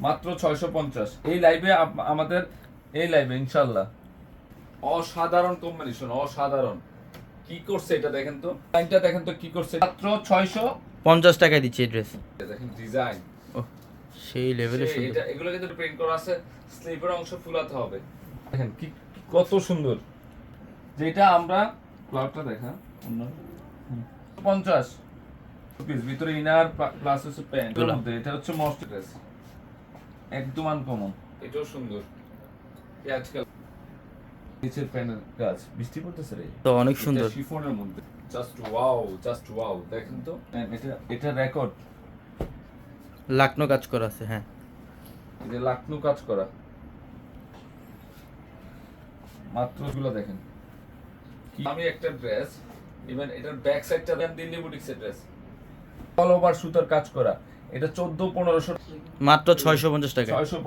মাত্র ছয়শো পঞ্চাশ। এই লাইভে আমাদের এই লাইভে ইনশাল্লাহ অসাধারণ কম্বিনেশন অসাধারণ। কি করছে এটা দেখেন তো? লাইনটা দেখেন তো কি করছে? মাত্র ছয়শো পঞ্চাশ টাকায় দিচ্ছি ড্রেস দেখেন ডিজাইন সেই লেভেলের সেই এটা এগুলো কিন্তু প্রিন্ট করা আছে স্লিপের অংশ ফুলাতে হবে। দেখেন কি কি- কত সুন্দর। যেটা আমরা ক্লাউডটা দেখা অন্য। পঞ্চাশ। পিস ভিতরে ইনার প্লাস হচ্ছে প্যান্ট এটা হচ্ছে মস্ট ড্রেস একদম আনকমন এটাও সুন্দর। আজকাল নিচের প্যান্টের কাজ বৃষ্টি পড়তেছে রে। তো অনেক সুন্দর। শিফনের মধ্যে। জাস্ট ওয়াও জাস্ট ওয়াও দেখেন তো। এটা এটা রেকর্ড লাকনো কাজ করা আছে হ্যাঁ। এটা লাকনু কাজ করা। মাত্রগুলো দেখেন। কি আমি একটা ড্রেস ইভেন এটার ব্যাক সাইডটা দেন দিল্লি বুটিক্সের ড্রেস অল ওভার সুতার কাজ করা। এটা চোদ্দ পনেরোশো মাত্র ছয়শো পঞ্চাশ টাকা। ছয়শো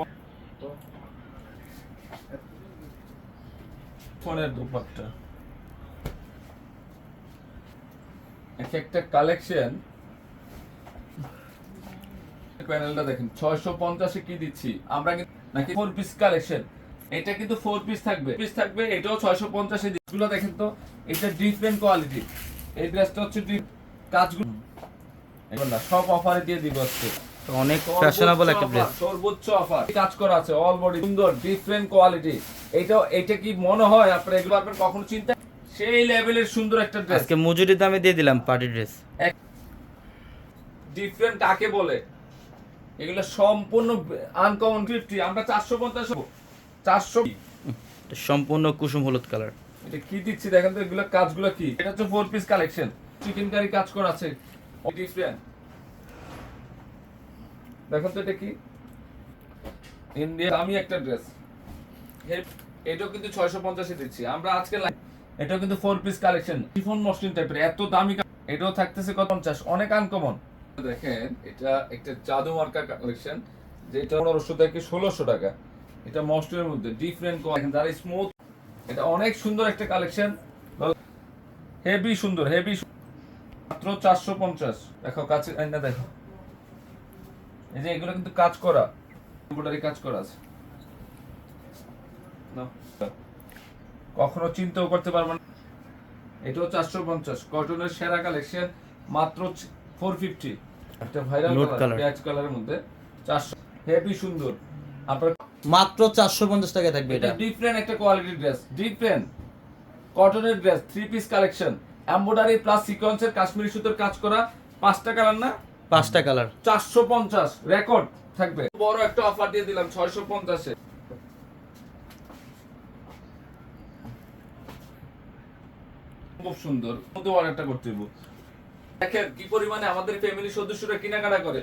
ফোনের দুপাট্টা। এক একটা কালেকশন প্যানেলটা দেখেন ছয়শো পঞ্চাশে কি দিচ্ছি? আমরা কিন্তু নাকি ফোর পিস কালেকশন এটা কিন্তু ফোর পিস থাকবে। পিস থাকবে এটাও ছয়শো পঞ্চাশে গুলো দেখেন তো এটা ডিফারেন্ট কোয়ালিটি এই ড্রেসটা হচ্ছে কাজগুলো না, সব অফারে দিয়ে দিব আজকে। অনেক ফ্যাশনেবল একটা ড্রেস সর্বোচ্চ অফার কাজ করা আছে অল বডি সুন্দর ডিফারেন্ট কোয়ালিটি এটা এটা কি মনে হয় আপনারা এগুলো পারবেন কখনো চিন্তা? সেই লেভেলের সুন্দর একটা ড্রেস আজকে মজুরি দামে দিয়ে দিলাম পার্টি ড্রেস ডিফারেন্ট কাকে বলে? এগুলো সম্পূর্ণ আনকমন ফিফটি আমরা চারশো পঞ্চাশ চারশো সম্পূর্ণ কুসুম হলুদ কালার এটা কি দিচ্ছি দেখেন তো এগুলো কাজগুলো কি? এটা হচ্ছে four piece collection chicken curry কাজ করা আছে। দেখেন তো এটা কি? ইন্ডিয়া আমি একটা ড্রেস এটাও কিন্তু ছয়শো পঞ্চাশে দিচ্ছি। আমরা আজকে এটাও কিন্তু ফোর পিস কালেকশন টিফন মসলিন টাইপের এত দামি এটাও থাকতেছে কত পঞ্চাশ? অনেক আনকমন দেখেন, এটা একটা জাদু মার্কা কালেকশন যেটা পনেরোশো থেকে ষোলোশো টাকা। এটা মস্টের মধ্যে ডিফারেন্ট যারা স্মুথ এটা অনেক সুন্দর একটা কালেকশন হেভি সুন্দর হেভি মাত্র চারশো পঞ্চাশ। দেখো কাছে আইনা দেখো। এই যে এগুলো কিন্তু কাজ করা। এমব্রয়ডারি কাজ করা আছে। কখনো চিন্তাও করতে পারব না। এটাও চারশো পঞ্চাশ। কটনের সেরা কালেকশন মাত্র ফোর ফিফটি। একটা ভাইরাল পেঁয়াজ কালারের মধ্যে। চারশো। হেভি সুন্দর। আপনার মাত্র চারশো পঞ্চাশ টাকায় থাকবে এটা। এটা ডিফারেন্ট একটা কোয়ালিটির ড্রেস ডিফারেন্ট কটনের dress three piece collection embroidery plus সিকোয়েন্সের কাশ্মীরি সুতোর কাজ করা পাঁচটা কালার না? পাঁচটা কালার চারশো পঞ্চাশ রেকর্ড থাকবে। বড় একটা অফার দিয়ে দিলাম ছয়শো পঞ্চাশে। খুব সুন্দর। মধ্যে অর্ডারটা করতে হইব। দেখেন কি পরিমাণে আমাদের ফ্যামিলি সদস্যরা কেনাকাটা করে।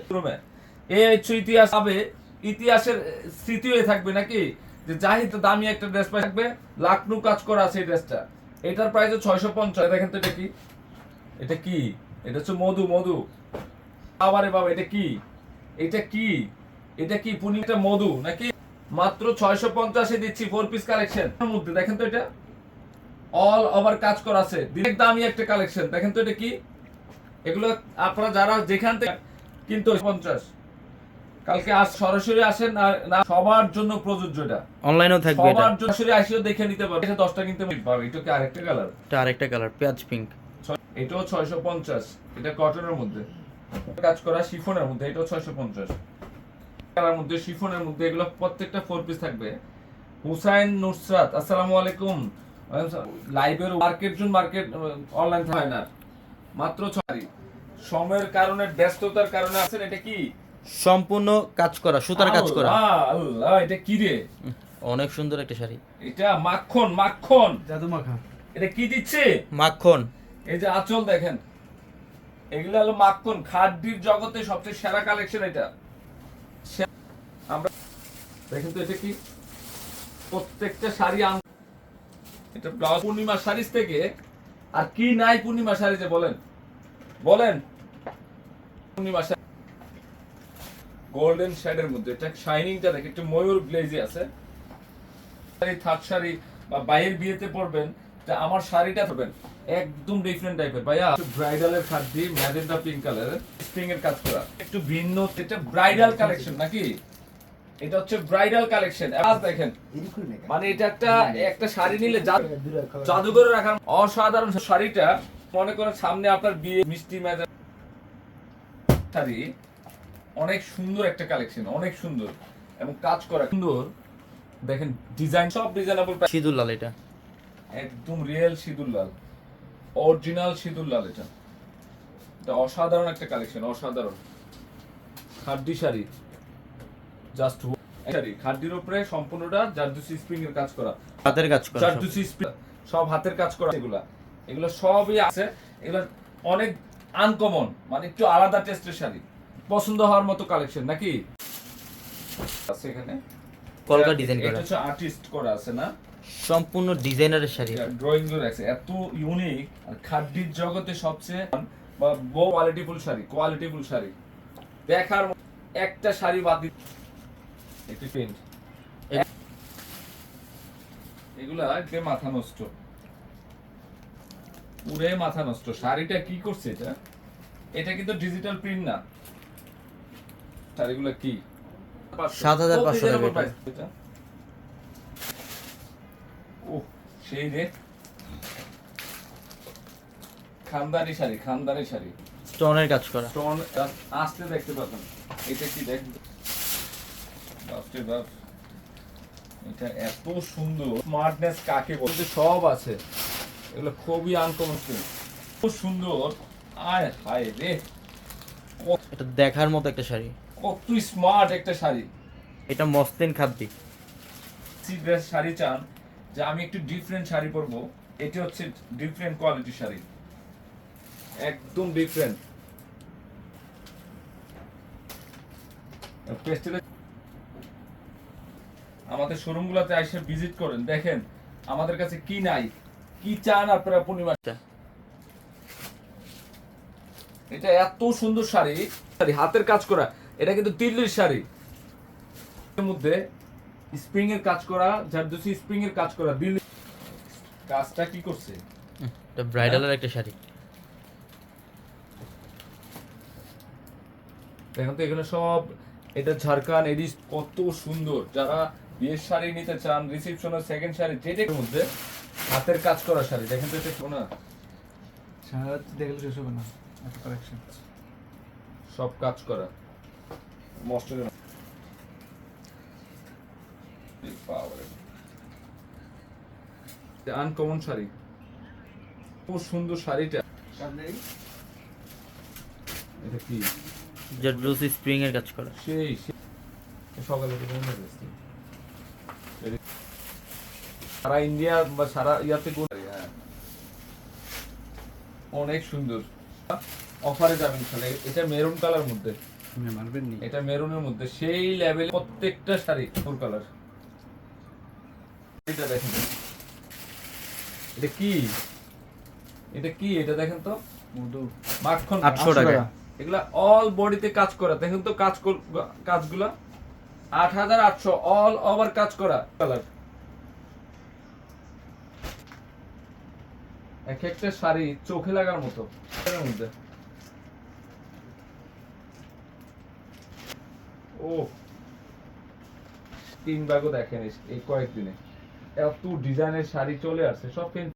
এই হচ্ছে ইতিহাস হবে ইতিহাসের স্মৃতি হয়ে থাকবে নাকি? যে তো দামি একটা ড্রেস থাকবে লাখনু কাজ করা আছে এই ড্রেসটা এটার প্রাইস ছয়শো পঞ্চাশ দেখেন তো এটা কি? এটা কি? এটা হচ্ছে মধু মধু। আবারে বাবা, এটা কি? এটা কি? এটা কি? পূর্ণিমাটা মধু নাকি? মাত্র ছয়শো পঞ্চাশে দিচ্ছি ফোর পিস কালেকশন মধ্যে, দেখেন তো এটা। অল ওভার কাজ করা আছে। দিনের দামি একটা কালেকশন দেখেন তো এটা কি? এগুলো আপনারা যারা যেখান থেকে কিন্তু পঞ্চাশ। কালকে আজ সরাসরি আসেন না সবার জন্য প্রযোজ্য এটা। অনলাইনেও থাকবে এটা। সবার জন্য সরাসরি আসিও দেখে নিতে পারবে। এটা কিনতে পারবে। এটা কি আরেকটা কালার এটা আরেকটা কালার পেঁয়াজ পিঙ্ক এটাও ছয়শো পঞ্চাশ। এটা কটনের মধ্যে। কাজ করা শিফনের মধ্যে এটাও ছয়শো পঞ্চাশ। কালার মধ্যে শিফনের মধ্যে এগুলো প্রত্যেকটা ফোর পিস থাকবে। হুসাইন নুসরাত আসসালামু আলাইকুম। লাইভের মার্কেট জুন মার্কেট অনলাইন হয় না। মাত্র ছয় সময়ের কারণে ব্যস্ততার কারণে আছেন এটা কি? সম্পূর্ণ কাজ করা সুতার কাজ করা। আল্লাহ, এটা কি রে? অনেক সুন্দর একটা শাড়ি। এটা মাখন মাখন। জাদু মাখা এটা কি দিচ্ছে? মাখন। এই যে আঁচল দেখেন এগুলো হলো মাখন খাদ্যির জগতে সবচেয়ে সেরা কালেকশন এটা। আমরা দেখেন তো এটা কি? প্রত্যেকটা শাড়ি আম- এটা ব্লাউজ পূর্ণিমা শাড়ির থেকে আর কি নাই পূর্ণিমা শাড়িতে বলেন? বলেন। পূর্ণিমা শাড়ি গোল্ডেন শেডের মধ্যে। এটা শাইনিংটা দেখে একটু ময়ূর গ্লেজি আছে। শাড়ি থার্ড শাড়ি বা বাইরের বিয়েতে পরবেন, তা আমার শাড়িটা পরবেন, একদম ডিফারেন্ট টাইপের ভাইয়া ব্রাইডালের খাদ্যি ম্যাজেন্টা পিঙ্ক কালারের স্প্রিং এর কাজ করা। একটু ভিন্ন, এটা ব্রাইডাল কালেকশন নাকি? এটা হচ্ছে ব্রাইডাল কালেকশন আজ দেখেন মানে এটা একটা একটা শাড়ি নিলে জাদুঘরে রাখার অসাধারণ শাড়িটা, মনে করেন সামনে আপনার বিয়ে, মিষ্টি মেজা শাড়ি। অনেক সুন্দর একটা কালেকশন অনেক সুন্দর এবং কাজ করা সুন্দর। দেখেন ডিজাইন সব ডিজাইনেবল সিঁদুর লাল এটা। একদম রিয়েল সিঁদুর লাল। অরিজিনাল সিঁদুর লাল এটা। এটা অসাধারণ একটা কালেকশন অসাধারণ। খাড্ডি শাড়ি। জাস্ট শাড়ি। খাড্ডির উপরে সম্পূর্ণটা জারদুসি স্প্রিং এর কাজ করা। হাতের কাজ করা। জারদুসি স্প্রিং সব হাতের কাজ করা এগুলা। এগুলো সবই আছে। এগুলো অনেক আনকমন মানে একটু আলাদা টেস্টের শাড়ি। পছন্দ হওয়ার মতো কালেকশন নাকি? আছে এখানে। কলকা ডিজাইন এটা করা। হচ্ছে আর্টিস্ট করা আছে না? সম্পূর্ণ ডিজাইনারের শাড়ি ড্রয়িংগুলো রাখছে। এত ইউনিক আর খাদ্যির জগতে সবচেয়ে বা কোয়ালিটিফুল শাড়ি কোয়ালিটিফুল শাড়ি। দেখার একটা শাড়ি বাদ একটু প্রিন্ট এগুলা মাথা নষ্ট। পুরে মাথা নষ্ট। শাড়িটা কি করছে এটা? এটা কিন্তু ডিজিটাল প্রিন্ট না। শাড়িগুলো কি? 7,500 টাকা এটা। এটা? ও সেই রে। খানদানি শাড়ি খানদানি শাড়ি। স্টোনের কাজ করা। স্টোন আসতে দেখতে পাবেন। এটা কি দেখ? বাপরে বাপ। এটা এত সুন্দর। স্মার্টনেস কাকে বলতে সব আছে। এগুলো খুবই আনকমন খুব সুন্দর। আয় হায় রে। এটা দেখার মতো একটা শাড়ি। কত স্মার্ট একটা শাড়ি। এটা মসলিন খাদ্দি সি শাড়ি চান যে আমি একটু ডিফারেন্ট শাড়ি পরবো এটা হচ্ছে ডিফারেন্ট কোয়ালিটির শাড়ি। একদম ডিফারেন্ট পেস্টেলে আমাদের শোরুমগুলোতে এসে ভিজিট করেন দেখেন আমাদের কাছে কি নাই কি চান আপনারা পূর্ণিমা আচ্ছা। এটা এত সুন্দর শাড়ি শাড়ি হাতের কাজ করা। এটা কিন্তু তিল্লির শাড়ি। এর মধ্যে স্প্রিং এর কাজ করা জারদুসি স্প্রিং এর কাজ করা দিল্লি কাজটা কি করছে? এটা ব্রাইডালের একটা শাড়ি। দেখেন তো এখানে সব এটা ঝাড়খান এডিস কত সুন্দর। যারা বিয়ের শাড়ি নিতে চান রিসেপশনের সেকেন্ড শাড়ি যেটার মধ্যে হাতের কাজ করা শাড়ি দেখেন তো এটা শোনা সারা দেখলে শেষ হবে না কালেকশন সব কাজ করা। মস্টারের আনকমন শাড়ি। খুব সুন্দর শাড়িটা। এটা কি? জারদোসি স্প্রিং এর কাজ করা। সেই সেই- সকালে তো মনে। এর- সারা ইন্ডিয়া বা সারা ইয়াতে হ্যাঁ। অনেক সুন্দর। অফারে যাবেন তাহলে এটা মেরুন কালার মধ্যে। এটা মেরুনের মধ্যে সেই লেভেল প্রত্যেকটা শাড়ি ফুল কালার এটা দেখেন। এটা কি? এটা কি? এটা দেখেন তো। মাখন। 800 টাকা। এগুলা অল বডিতে কাজ করা। দেখেন তো কাজ কর- কাজগুলা। আট হাজার আটশো অল ওভার কাজ করা। কালার এক একটা শাড়ি চোখে লাগার মতো। এর মধ্যে। ও দেখেন এই- কয়েকদিনে। এত ডিজাইনের শাড়ি চলে আসছে সব